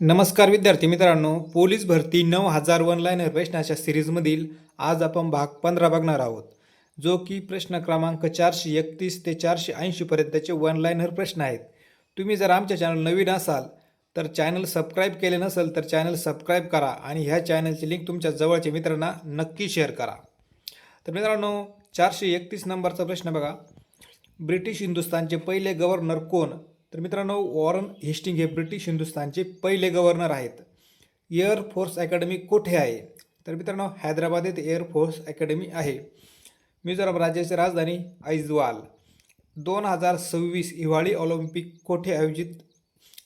नमस्कार विद्यार्थी मित्रांनो पोलीस भरती नऊ हजार वन लाईनर प्रश्नाच्या सिरीजमधील आज आपण भाग पंधरा बघणार आहोत जो की प्रश्न क्रमांक चारशे एकतीस ते चारशे ऐंशीपर्यंतचे वन लाईनर प्रश्न आहेत. तुम्ही जर आमच्या चॅनल नवीन असाल तर चॅनल सबस्क्राईब केले नसेल तर चॅनल सबस्क्राईब करा आणि ह्या चॅनलची लिंक तुमच्या जवळच्या मित्रांना नक्की शेअर करा. तर मित्रांनो चारशे एकतीस नंबरचा प्रश्न बघा. ब्रिटिश हिंदुस्थानचे पहिले गव्हर्नर कोण? तर मित्रांनो वॉरन हेस्टिंग हे ब्रिटिश हिंदुस्थानचे पहिले गव्हर्नर आहेत. एअरफोर्स अकॅडमी कुठे आहे? तर मित्रांनो हैदराबाद येथे एअरफोर्स अकॅडमी आहे. मिझोराम राज्याची राजधानी ऐजवाल दोन हजार सव्वीस हिवाळी ऑलिम्पिक कोठे आयोजित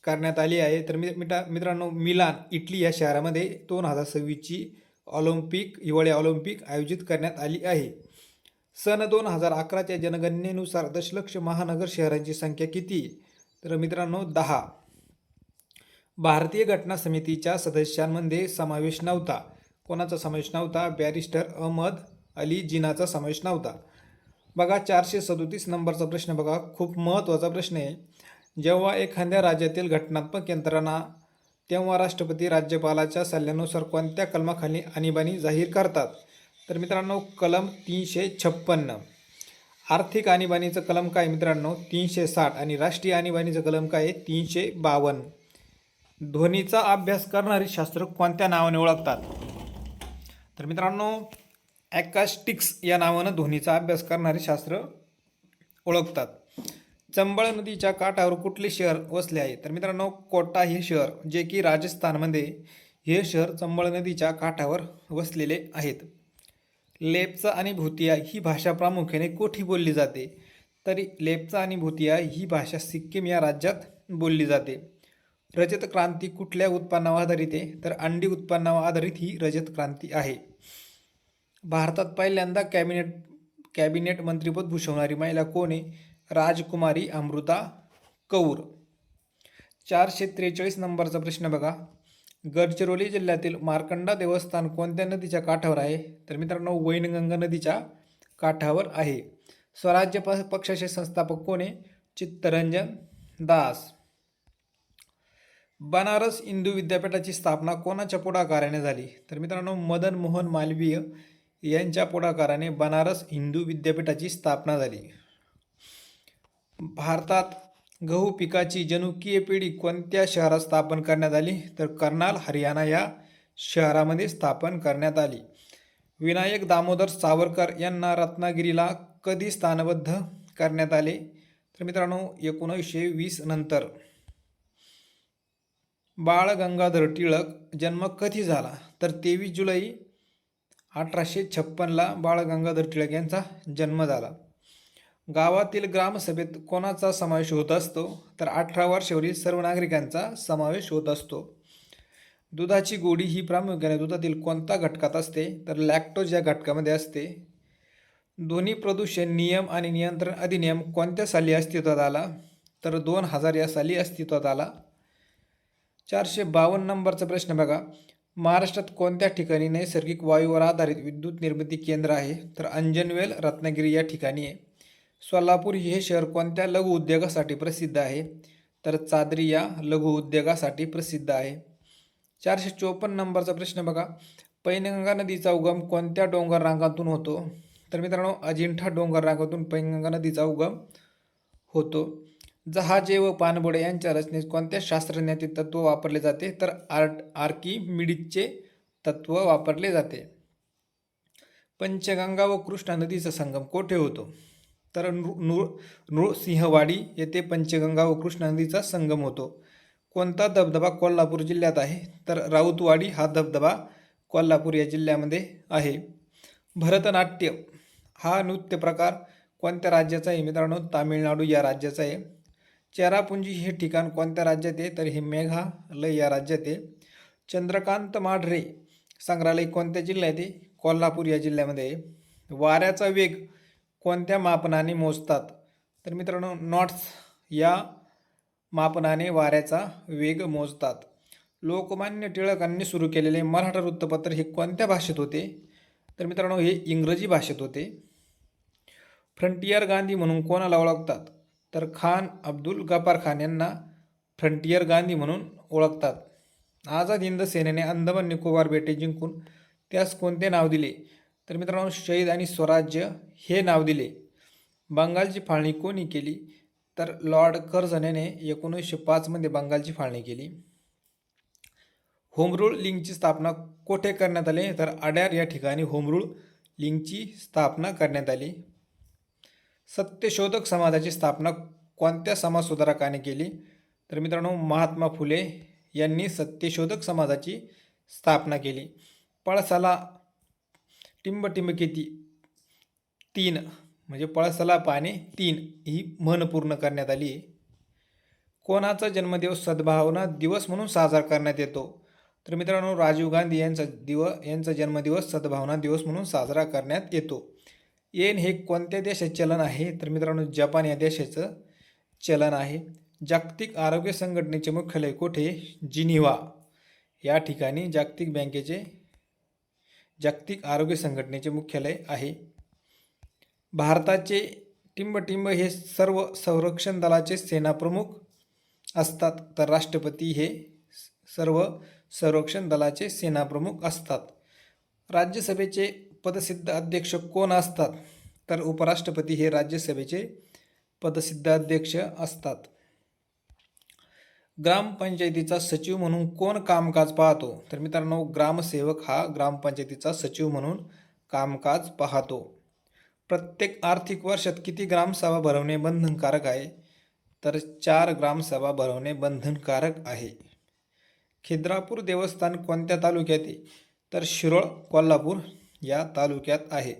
करण्यात आली आहे? तर मि मिटा मित्रांनो मिलान इटली या शहरामध्ये दोन हजार सव्वीसची ऑलिम्पिक हिवाळी ऑलिम्पिक आयोजित करण्यात आली आहे. सन दोन हजार अकराच्या जनगणनेनुसार दशलक्ष महानगर शहरांची संख्या किती? तर मित्रांनो दहा. भारतीय घटना समितीच्या सदस्यांमध्ये समावेश नव्हता. कोणाचा समावेश नव्हता? बॅरिस्टर अहमद अली जिनाचा समावेश नव्हता. बघा चारशे सदोतीस नंबरचा प्रश्न बघा. खूप महत्त्वाचा प्रश्न आहे. जेव्हा एखाद्या राज्यातील घटनात्मक यंत्रणा तेव्हा राष्ट्रपती राज्यपालाच्या सल्ल्यानुसार कोणत्या कलमाखाली आणीबाणी जाहीर करतात? तर मित्रांनो कलम तीनशे छप्पन्न. आर्थिक आणीबाणीचं कलम काय मित्रांनो? तीनशे साठ. आणि राष्ट्रीय आणीबाणीचं कलम काय आहे? तीनशे बावन्न. ध्वनीचा अभ्यास करणारे शास्त्र कोणत्या नावाने ओळखतात? तर मित्रांनो ॲकास्टिक्स या नावानं ध्वनीचा अभ्यास करणारे शास्त्र ओळखतात. चंबळ नदीच्या काठावर कुठले शहर वसले आहे? तर मित्रांनो कोटा हे शहर जे की राजस्थानमध्ये हे शहर चंबळ नदीच्या काठावर वसलेले आहेत. लेपचा आणि भुतिया ही भाषा प्रामुख्याने कोठी बोलली जाते. तरी लेपचा आणि भुतिया ही भाषा सिक्कीम या राज्यात बोलली जाते. रजत क्रांती कुठल्या उत्पन्नावर आधारित आहे? तर अंडी उत्पन्नावर आधारित ही रजत क्रांती आहे. भारतात पहिल्यांदा कॅबिनेट कॅबिनेट मंत्रीपद भूषवणारी महिला कोण आहे? राजकुमारी अमृता कौर. चारशे त्रेचाळीस नंबरचा प्रश्न बघा. गडचिरोली जिल्ह्यातील मार्कंडा देवस्थान कोणत्या नदीच्या काठावर आहे? तर मित्रांनो वैनगंगा नदीच्या काठावर आहे. स्वराज्य प पक्षाचे संस्थापक कोण आहे? चित्तरंजन दास. बनारस हिंदू विद्यापीठाची स्थापना कोणाच्या पुढाकाराने झाली? तर मित्रांनो मदन मोहन मालवीय यांच्या पुढाकाराने बनारस हिंदू विद्यापीठाची स्थापना झाली. भारतात गहू पिकाची जनुकीय पिढी कोणत्या शहरात स्थापन करण्यात आली? तर कर्नाल हरियाणा या शहरामध्ये स्थापन करण्यात आली. विनायक दामोदर सावरकर यांना रत्नागिरीला कधी स्थानबद्ध करण्यात आले? तर मित्रांनो एकोणीसशे वीस नंतर. बाळ गंगाधर टिळक जन्म कधी झाला? तर तेवीस जुलै अठराशे छप्पनला बाळ गंगाधर टिळक यांचा जन्म झाला. गावातील ग्रामसभेत कोणाचा समावेश होत असतो तर अठरा वर्षावरील सर्व नागरिकांचा समावेश होत असतो. दुधाची गोडी ही प्रामुख्याने दुधातील कोणत्या घटकात असते तर लॅक्टोज या घटकामध्ये असते. ध्वनी प्रदूषण नियम आणि नियंत्रण अधिनियम कोणत्या साली अस्तित्वात आला तर दोन हजार या साली अस्तित्वात आला. चारशे बावन्न नंबरचा प्रश्न बघा. महाराष्ट्रात कोणत्या ठिकाणी नैसर्गिक वायूवर आधारित विद्युत निर्मिती केंद्र आहे तर अंजनवेल रत्नागिरी या ठिकाणी आहे. सोलापूर हे शहर कोणत्या लघु उद्योगासाठी प्रसिद्ध आहे? तर चादरी या लघु उद्योगासाठी प्रसिद्ध आहे. चारशे चोपन्न नंबरचा प्रश्न बघा. पैनगंगा नदीचा उगम कोणत्या डोंगर रांगातून होतो? तर मित्रांनो अजिंठा डोंगर रांगातून पैनगंगा नदीचा उगम होतो. जहाजे व पाणबुडे यांच्या रचनेत कोणत्या शास्त्रज्ञाचे तत्व वापरले जाते? तर आर्ट आर्किमिडीजचे तत्व वापरले जाते. पंचगंगा व कृष्णा नदीचा संगम कोठे होतो? तर नृ नृ नृसिंहवाडी येथे पंचगंगा व कृष्णा नदीचा संगम होतो. कोणता धबधबा कोल्हापूर जिल्ह्यात आहे? तर राऊतवाडी हा धबधबा कोल्हापूर या जिल्ह्यामध्ये आहे. भरतनाट्य हा नृत्य प्रकार कोणत्या राज्याचा आहे मित्रांनो? तामिळनाडू या राज्याचा आहे. चेरापुंजी हे ठिकाण कोणत्या राज्यात आहे? तर हे मेघालय या राज्यात आहे. चंद्रकांत माढरे संग्रहालय कोणत्या जिल्ह्यात आहे? कोल्हापूर या जिल्ह्यामध्ये आहे. वाऱ्याचा वेग कोणत्या मापनाने मोजतात? तर मित्रांनो नॉट्स या मापनाने वाऱ्याचा वेग मोजतात. लोकमान्य टिळकांनी सुरू केलेले मराठा वृत्तपत्र हे कोणत्या भाषेत होते? तर मित्रांनो हे इंग्रजी भाषेत होते. फ्रंटियर गांधी म्हणून कोणाला ओळखतात? तर खान अब्दुल गफार खान यांना फ्रंटियर गांधी म्हणून ओळखतात. आझाद हिंद सेनेने अंदमान निकोबार बेटे जिंकून त्यास कोणते नाव दिले? तर मित्रांनो शहीद आणि स्वराज्य हे नाव दिले. बंगालची फाळणी कोणी केली? तर लॉर्ड कर्झनेने एकोणीसशे पाचमध्ये बंगालची फाळणी केली. होमरूळ लिंगची लिंकची स्थापना कोठे करण्यात आली? तर अड्यार या ठिकाणी होमरूळ लिंगची लिंकची स्थापना करण्यात आली. सत्यशोधक समाजाची स्थापना कोणत्या समाजसुधारकाने केली? तर मित्रांनो महात्मा फुले यांनी सत्यशोधक समाजाची स्थापना केली. पळसाला टिंबटिंबकेती तीन म्हणजे पळसला पाने तीन ही म्हण पूर्ण करण्यात आली. आहे कोणाचा जन्मदिवस सद्भावना दिवस म्हणून साजरा करण्यात येतो? तर मित्रांनो राजीव गांधी यांचा दिव यांचा जन्मदिवस सद्भावना दिवस म्हणून साजरा करण्यात येतो. येन हे कोणत्या देशाचे चलन आहे? तर मित्रांनो जपान या देशाचं चलन आहे. जागतिक आरोग्य संघटनेचे मुख्यालय कोठे? जिनिव्हा. या ठिकाणी जागतिक बँकेचे जागतिक आरोग्य संघटनेचे मुख्यालय आहे. भारताचे टिंबटिंब हे सर्व संरक्षण दलाचे सेनाप्रमुख असतात तर राष्ट्रपती हे सर्व संरक्षण दलाचे सेनाप्रमुख असतात. राज्यसभेचे पदसिद्ध अध्यक्ष कोण असतात? तर उपराष्ट्रपती हे राज्यसभेचे पदसिद्ध अध्यक्ष असतात. ग्रामपंचायतीचा सचिव म्हणून कोण कामकाज पाहतो? तर मित्रांनो ग्रामसेवक हा ग्रामपंचायतीचा सचिव म्हणून कामकाज पाहतो. प्रत्येक आर्थिक वर्षात किती ग्रामसभा भरवणे बंधनकारक आहे? तर चार ग्रामसभा भरवणे बंधनकारक आहे. खिद्रापूर देवस्थान कोणत्या तालुक्यात आहे? तर शिरोळ कोल्हापूर या तालुक्यात आहे.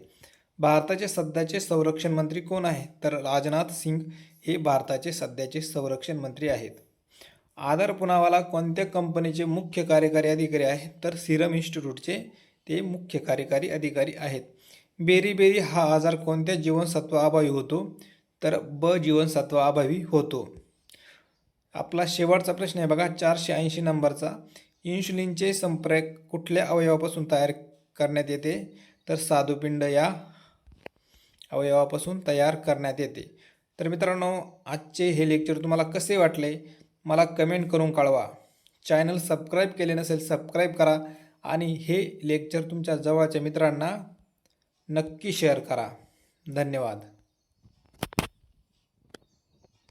भारताचे सध्याचे संरक्षण मंत्री कोण आहे? तर राजनाथ सिंग हे भारताचे सध्याचे संरक्षण मंत्री आहेत. आदर पुनावाला कोणत्या कंपनीचे मुख्य कार्यकारी अधिकारी आहेत? तर सिरम इन्स्टिट्यूटचे ते मुख्य कार्यकारी अधिकारी आहेत. बेरीबेरी हा आजार कोणत्या जीवनसत्वाअभावी होतो? तर ब जीवनसत्वाअभावी होतो. आपला शेवटचा प्रश्न आहे बघा चारशे ऐंशी नंबरचा. इन्शुलिनचे संप्रेक कुठल्या अवयवापासून तयार करण्यात येते? तर साधुपिंड या अवयवापासून तयार करण्यात येते. तर मित्रांनो आजचे हे लेक्चर तुम्हाला कसे वाटले? मला कमेंट करून कळवा. चॅनल सबस्क्राईब केले नसेल सबस्क्राईब करा आणि हे लेक्चर तुमच्या जवळच्या मित्रांना नक्की शेअर करा. धन्यवाद.